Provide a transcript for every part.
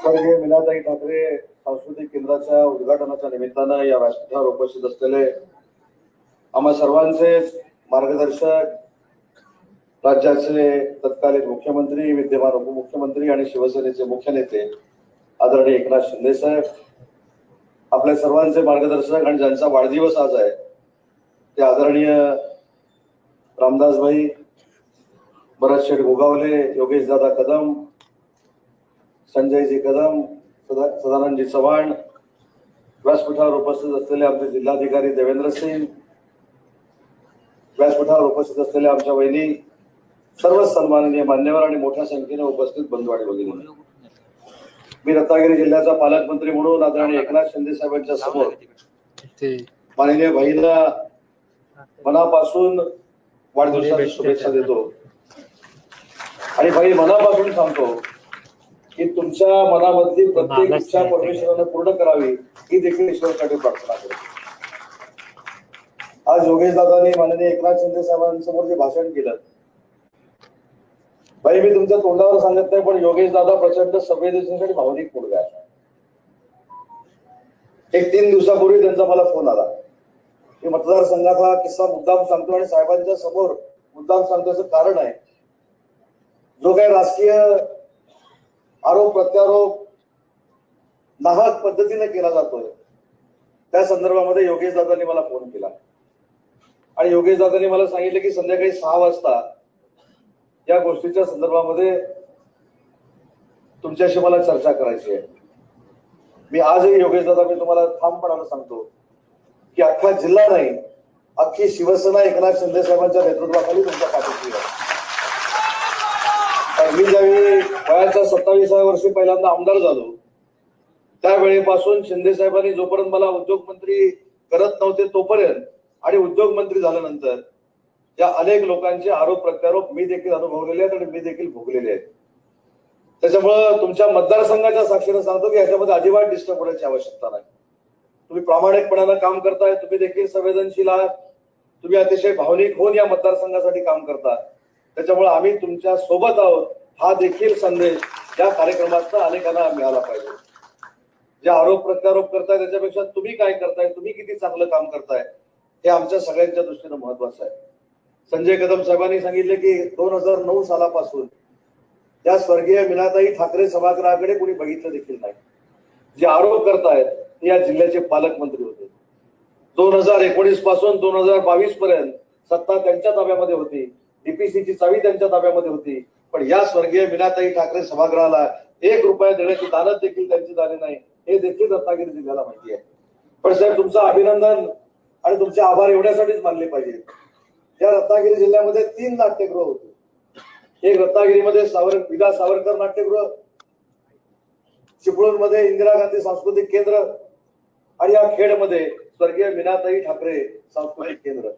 स्वर्गीय मीनाताई ठाकरे सांस्कृतिक केंद्राच्या उद्घाटनाच्या निमित्तानं या व्यासपीठावर उपस्थित असलेले आम्हा सर्वांचे मार्गदर्शक राज्याचे तत्कालीन मुख्यमंत्री विद्यमान उपमुख्यमंत्री आणि शिवसेनेचे मुख्य नेते आदरणीय एकनाथ शिंदे साहेब आपल्या सर्वांचे मार्गदर्शक आणि ज्यांचा वाढदिवस आज आहे ते आदरणीय रामदासभाई भरत शेठ गोगावले योगेश दादा कदम संजयजी कदम सदा सदानंदजी चव्हाण व्यासपीठावर उपस्थित असलेले आमचे जिल्हाधिकारी देवेंद्र सिंग व्यासपीठावर उपस्थित असलेले आमच्या वहिनी सर्व सन्माननीय मान्यवर आणि मोठ्या संख्येने उपस्थित बंधू आणि भगिनी. मी रत्नागिरी जिल्ह्याचा पालकमंत्री म्हणून आदरणीय एकनाथ शिंदे साहेबांच्या समोर माननीय बहिणीला मनापासून वाढदिवसाच्या शुभेच्छा देतो. आणि बाई मनापासून सांगतो की तुमच्या मनामधली प्रत्येक इच्छा परमेश्वरानं पूर्ण करावी ही देखील ईश्वरासाठी प्रार्थना करतो आज योगेश दादांनी माननीय एकनाथ शिंदे साहेबांसमोर जे भाषण केलं बाई मी तुमच्या तोंडावर सांगत नाही पण योगेश दादा प्रचंड संवेदनशील भावनिक मुलगा आहे. एक तीन दिवसापूर्वी त्यांचा मला फोन आला. मी मतदारसंघाचा किस्सा मुद्दाम सांगतो आणि साहेबांच्या समोर मुद्दाम सांगतो कारण आहे. जो काही राजकीय आरोप प्रत्यारोप नाहक पद्धतीने केला जातोय. त्या संदर्भामध्ये योगेश दादांनी मला फोन केला. आणि योगेश दादांनी मला सांगितलं की संध्याकाळी सहा वाजता या गोष्टीच्या संदर्भामध्ये तुमच्याशी मला चर्चा करायची आहे. मी आजही योगेश दादा मी तुम्हाला ठामपणानं सांगतो की अख्खा जिल्हा नाही अख्खी शिवसेना एकनाथ शिंदे साहेबांच्या नेतृत्वाखाली तुमच्या पाठीशी आहे. मी ज्यावेळी वयाच्या सत्तावीसाव्या वर्षी पहिल्यांदा आमदार झालो त्यावेळेपासून शिंदे साहेबांनी जोपर्यंत मला उद्योगमंत्री करत नव्हते तोपर्यंत आणि उद्योग मंत्री झाल्यानंतर या अनेक लोकांचे आरोप प्रत्यारोप मी देखील अनुभवलेले आहेत आणि मी देखील भोगलेले आहेत. त्याच्यामुळं तुमच्या मतदारसंघाच्या साक्षीनं सांगतो की याच्यामध्ये अजिबात डिस्टर्ब होण्याची आवश्यकता नाही. तुम्ही प्रामाणिकपणानं काम करताय तुम्ही देखील संवेदनशील आहात तुम्ही अतिशय भावनिक होऊन या मतदारसंघासाठी काम करता. त्याच्यामुळे आम्ही तुमच्यासोबत आहोत. हा देखील संदेश या कार्यक्रमात अनेकांना मिळाला पाहिजे. जे आरोप प्रत्यारोप करताय त्याच्यापेक्षा तुम्ही काय करताय तुम्ही किती चांगलं काम करताय हे आमच्या सगळ्यांच्या दृष्टीनं महत्वाचं आहे. संजय कदम साहेबांनी सांगितले की दोन हजार नऊ सालापासून त्या स्वर्गीय मीनाताई ठाकरे सभागृहाकडे कोणी बघितलं देखील नाही. जे आरोप करतायत ते या जिल्ह्याचे पालकमंत्री होते. दोन हजार एकोणीसपासून दोन हजार बावीस पर्यंत सत्ता त्यांच्या ताब्यामध्ये होती. डीपीसीची चावी त्यांच्या ताब्यामध्ये होती. पण या स्वर्गीय मीनाताई ठाकरे सभागृहाला एक रुपया देण्याची दानत देखील त्यांची झाली नाही. हे देखील रत्नागिरी जिल्ह्याला माहिती आहे. पण साहेब तुमचं अभिनंदन आणि तुमचे आभार एवढ्यासाठीच मानले पाहिजे. या रत्नागिरी जिल्ह्यामध्ये तीन नाट्यगृह होते. एक रत्नागिरीमध्ये सावर विदा सावरकर नाट्यगृह चिपळूणमध्ये इंदिरा गांधी सांस्कृतिक केंद्र आणि या खेडमध्ये स्वर्गीय मीनाताई ठाकरे सांस्कृतिक केंद्र.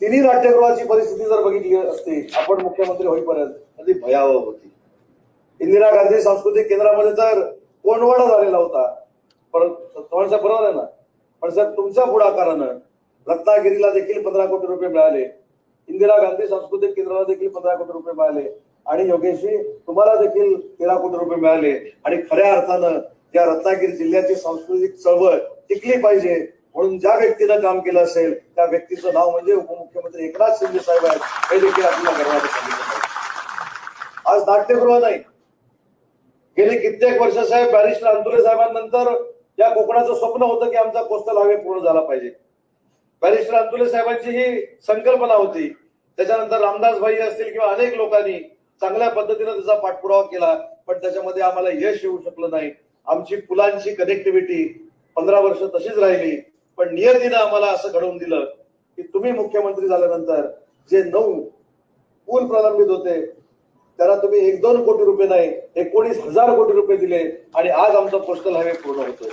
तिन्ही नाट्यगृहाची परिस्थिती जर बघितली असती आपण मुख्यमंत्री होईपर्यंत तर ती भयावह होती. इंदिरा गांधी सांस्कृतिक केंद्रामध्ये तर कोंडवाडा झालेला होता. परंतु चव्हाण साहेब बरोबर आहे ना? पण साहेब तुमच्या पुढाकारानं रत्नागिरीला देखील पंधरा कोटी रुपये मिळाले. इंदिरा गांधी सांस्कृतिक केंद्राला देखील पंधरा कोटी रुपये मिळाले. आणि योगेशी तुम्हाला देखील तेरा कोटी रुपये मिळाले. आणि खऱ्या अर्थानं या रत्नागिरी जिल्ह्याची सांस्कृतिक चळवळ टिकली पाहिजे. म्हणून ज्या व्यक्तीनं काम केलं असेल त्या व्यक्तीचं नाव म्हणजे उपमुख्यमंत्री एकनाथ शिंदे साहेब आहेत. हे देखील आपल्याला गर्वाने सांगितलं आज नाट्यगृह नाही. गेली कित्येक वर्ष साहेब बॅरिस्टर अंदुरे साहेबांनंतर या कोकणाचं स्वप्न होतं की आमचा कोस्टल हायवे पूर्ण झाला पाहिजे. बॅरिस्टर अंदुले साहेबांची ही संकल्पना होती. त्याच्यानंतर रामदास भाई असतील किंवा अनेक लोकांनी चांगल्या पद्धतीने त्याचा पाठपुरावा केला पण त्याच्यामध्ये आम्हाला यश येऊ शकलं नाही. आमची पुलांची कनेक्टिव्हिटी पंधरा वर्ष तशीच राहिली. पण नियतीनं आम्हाला असं घडवून दिलं की तुम्ही मुख्यमंत्री झाल्यानंतर जे नऊ पूल प्रलंबित होते त्याला तुम्ही एक दोन कोटी रुपये नाही एकोणीस हजार कोटी रुपये दिले आणि आज आमचा पोस्टल हायवे पूर्ण होतोय.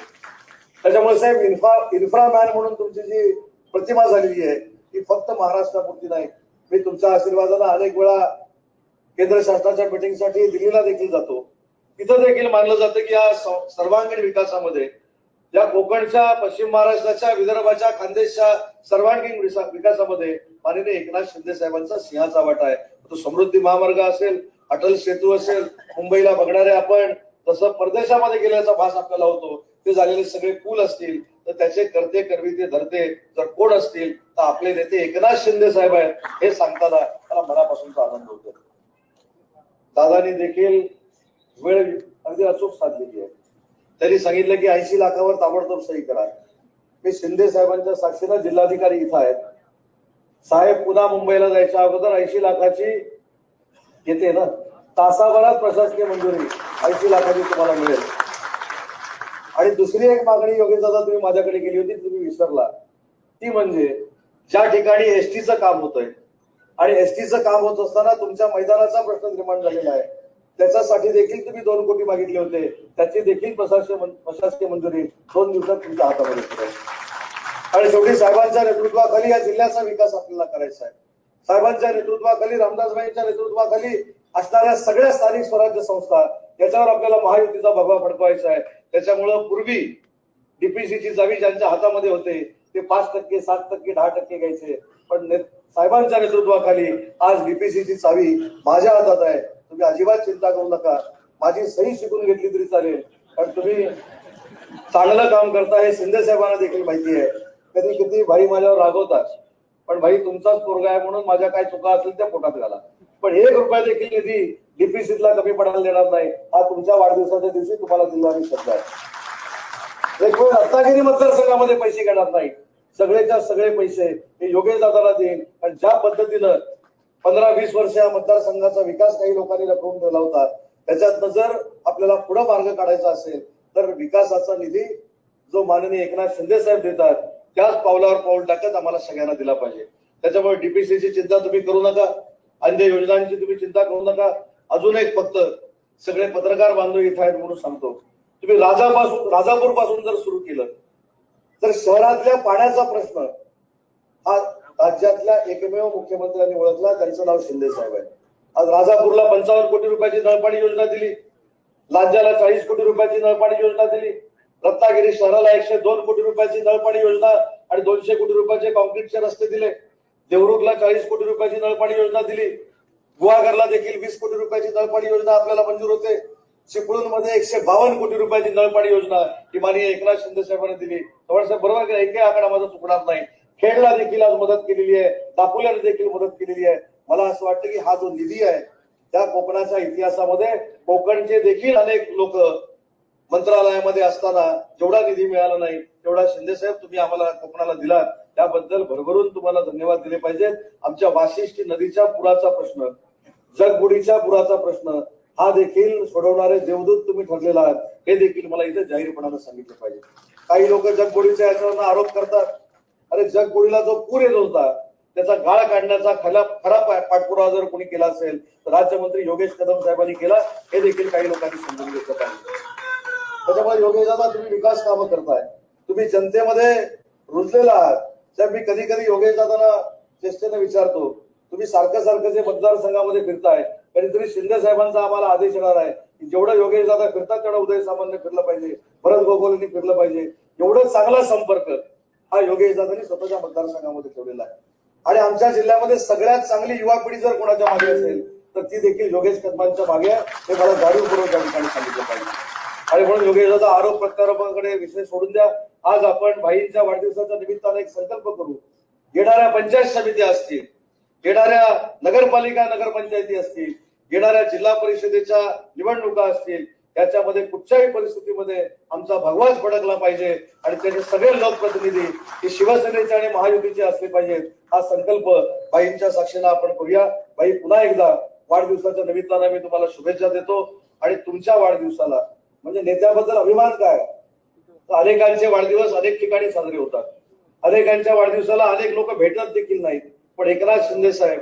त्याच्यामुळे साहेब इन्फ्रा इन्फ्रामॅन म्हणून तुमची जी प्रतिमा झालेली आहे ती फक्त महाराष्ट्रापुरती नाही. मी तुमच्या आशीर्वादानं अनेक वेळा केंद्र शासनाच्या मिटिंगसाठी दिल्लीला देखील जातो. तिथं देखील मानलं जातं की या सर्वांगीण विकासामध्ये या कोकणच्या पश्चिम महाराष्ट्राच्या विदर्भाच्या खानदेशच्या सर्वांगीण विकासामध्ये माननीय एकनाथ शिंदे साहेबांचा सिंहाचा वाटा आहे. तो समृद्धी महामार्ग असेल अटल सेतू असेल मुंबईला बघणारे आपण तसं परदेशामध्ये गेल्याचा भास आपल्याला होतो. ते झालेले सगळे पूल असतील तर त्याचे करते करवी ते धरते जर कोण असतील तर आपले नेते एकनाथ शिंदे साहेब आहेत हे सांगताना मला मनापासूनचा आनंद होतो दादानी देखील वेळ अगदी अचूक साधलेली आहे. त्यांनी सांगितलं की ऐंशी लाखावर ताबडतोब सही करा. मी शिंदे साहेबांच्या साक्षीनं जिल्हाधिकारी इथं आहेत. साहेब पुन्हा मुंबईला जायच्या अगोदर ऐंशी लाखाची येते ना? तासाभरात प्रशासकीय मंजुरी ऐंशी लाखाची तुम्हाला मिळेल. आणि दुसरी एक मागणी योगेश दादा तुम्ही माझ्याकडे केली होती तुम्ही विसरला. ती म्हणजे ज्या ठिकाणी एसटीचं काम होतंय आणि एसटीचं काम होत असताना तुमच्या मैदानाचा प्रश्न निर्माण झालेला आहे. त्याच्यासाठी देखील तुम्ही दोन कोटी मागितले होते. त्याची देखील प्रशासकीय प्रशासकीय मंजुरी दोन दिवसात तुमच्या हातामध्ये आणि शेवटी साहेबांच्या नेतृत्वाखाली या जिल्ह्याचा विकास आपल्याला करायचा आहे. साहेबांच्या नेतृत्वाखाली रामदासबाईंच्या नेतृत्वाखाली असणाऱ्या सगळ्या स्थानिक स्वराज्य संस्था याच्यावर आपल्याला महायुतीचा भगवा फडकवायचा आहे. त्याच्यामुळं पूर्वी डीपीसीची चावी ज्यांच्या हातामध्ये होते ते पाच टक्के सात टक्के दहा टक्के घ्यायचे. पण साहेबांच्या नेतृत्वाखाली आज डीपीसीची चावी माझ्या हातात आहे. तुम्ही अजिबात चिंता करू नका. माझी सही शिकून घेतली तरी चालेल. कारण तुम्ही चांगलं काम करता हे शिंदे साहेबांना देखील माहिती आहे. कधी किती भाई माझ्यावर रागवतात. पण भाई तुमचाच पोरगा आहे म्हणून माझ्या काय चुका असेल त्या पोटात घाला. पण एक रुपया देखील निधी डीपीसीतला कमी पडायला देणार नाही. हा तुमच्या वाढदिवसाच्या दिवशी तुम्हाला दिला शब्द आहे. एक वेळ रत्नागिरी मतदारसंघामध्ये पैसे घेणार नाही. सगळेच्या सगळे पैसे हे योगेश दादाला देईन. आणि ज्या पद्धतीनं पंधरा वीस वर्ष या मतदारसंघाचा विकास काही लोकांनी लपवून ठेवला होता त्याच्यातनं जर आपल्याला पुढे मार्ग काढायचा असेल तर विकासाचा निधी जो माननीय एकनाथ शिंदे साहेब देतात त्याच पावलावर पाऊल टाकत आम्हाला सगळ्यांना दिला पाहिजे. त्याच्यामुळे डीपीसीची चिंता तुम्ही करू नका. अन्य योजनांची तुम्ही चिंता करू नका. अजून एक फक्त सगळे पत्रकार बांधव इथं आहेत म्हणून सांगतो. तुम्ही राजापासून राजापूरपासून जर सुरू केलं तर शहरातल्या पाण्याचा प्रश्न हा राज्यातल्या एकमेव मुख्यमंत्र्यांनी ओळखला त्यांचं नाव शिंदे साहेब आहे. आज राजापूरला पंचावन्न कोटी रुपयाची नळपाणी योजना दिली. लांजाला चाळीस कोटी रुपयाची नळपाणी योजना दिली. रत्नागिरी शहराला एकशे दोन कोटी रुपयाची नळपाणी योजना आणि दोनशे कोटी रुपयाचे कॉन्क्रीटचे रस्ते दिले. देवरुखला चाळीस कोटी रुपयाची नळपाणी योजना दिली. गुहागरला देखील वीस कोटी रुपयाची नळपाणी योजना आपल्याला मंजूर होते. चिपळूणमध्ये एकशे बावन्न कोटी रुपयाची नळपाणी योजना ही माननीय एकनाथ शिंदे साहेबांनी दिली. साहेब बरोबर की नाही? एकही आकडा माझा चुकणार नाही. खेडला देखील आज मदत केलेली आहे. दापोल्याला देखील मदत केलेली आहे. मला असं वाटतं की हा जो निधी आहे त्या कोकणाच्या इतिहासामध्ये कोकणचे देखील अनेक लोक मंत्रालयामध्ये असताना जेवढा निधी मिळाला नाही तेवढा शिंदे साहेब तुम्ही आम्हाला कोकणाला दिला त्याबद्दल भरभरून तुम्हाला धन्यवाद दिले पाहिजेत. आमच्या वाशिष्ठी नदीच्या पुराचा प्रश्न जगबुडीच्या पुराचा प्रश्न हा देखील सोडवणारे देवदूत तुम्ही ठरलेला आहात. हे देखील मला इथे जाहीरपणाने सांगितलं पाहिजे. काही लोक जगबुडीच्या याच्यावर आरोप करतात. अरे जगबुडीला जो पूर येत होता त्याचा गाळ काढण्याचा खरा खरा पाठपुरावा जर कोणी केला असेल तर राज्यमंत्री योगेश कदम साहेबांनी केला हे देखील काही लोकांनी समजून घेतलं पाहिजे. त्याच्यामुळे योगेश दादा तुम्ही विकास कामं करताय. तुम्ही जनतेमध्ये रुजलेला आहात. साहेब मी कधी कधी योगेश दादांना चेष्टेने विचारतो तुम्ही सारखं सारखं जे मतदारसंघामध्ये फिरताय कधीतरी शिंदे साहेबांचा आम्हाला आदेश येणार आहे की जेवढं योगेश दादा फिरतात तेवढं उदय सामान्य फिरलं पाहिजे भरत गोगोलेंनी फिरलं पाहिजे. एवढं चांगला संपर्क हा योगेश दादांनी स्वतःच्या मतदारसंघामध्ये ठेवलेला आहे. आणि आमच्या जिल्ह्यामध्ये सगळ्यात चांगली युवा पिढी जर कोणाच्या मागे असेल तर ती देखील योगेश कदमांच्या मागे हे मला जाणीवपूर्वक या ठिकाणी सांगितलं पाहिजे. आणि म्हणून योगेश दादा आरोप प्रत्यारोपाकडे विषय सोडून द्या. आज आपण भाईंच्या वाढदिवसाच्या निमित्तानं एक संकल्प करू. येणाऱ्या पंचायत समित्या असतील येणाऱ्या नगरपालिका नगरपंचायती असतील येणाऱ्या जिल्हा परिषदेच्या निवडणुका असतील त्याच्यामध्ये कुठच्याही परिस्थितीमध्ये आमचा भगवाच भडकला पाहिजे आणि त्याचे सगळे लोकप्रतिनिधी हे शिवसेनेचे आणि महायुतीचे असले पाहिजेत हा संकल्प बाईंच्या साक्षीनं आपण करूया. बाई पुन्हा एकदा वाढदिवसाच्या निमित्तानं मी तुम्हाला शुभेच्छा देतो आणि तुमच्या वाढदिवसाला म्हणजे नेत्याबद्दल अभिमान काय? तर अनेकांचे वाढदिवस अनेक ठिकाणी साजरे होतात. अनेकांच्या वाढदिवसाला अनेक लोक भेटत देखील नाहीत. पण एकनाथ शिंदे साहेब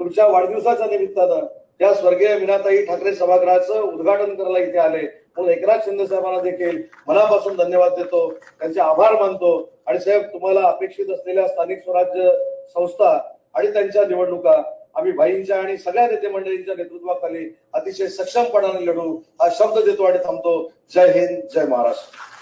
तुमच्या वाढदिवसाच्या निमित्तानं या स्वर्गीय मीनाताई ठाकरे सभागृहाचं उद्घाटन करायला इथे आले म्हणून एकनाथ शिंदे साहेबांना देखील मनापासून धन्यवाद देतो. त्यांचे आभार मानतो. आणि साहेब तुम्हाला अपेक्षित असलेल्या स्थानिक स्वराज्य संस्था आणि त्यांच्या निवडणुका आम्ही भाईंच्या आणि सगळ्या नेते मंडळींच्या नेतृत्वाखाली अतिशय सक्षमपणाने लढू हा शब्द देतो आणि थांबतो. जय हिंद जय महाराष्ट्र.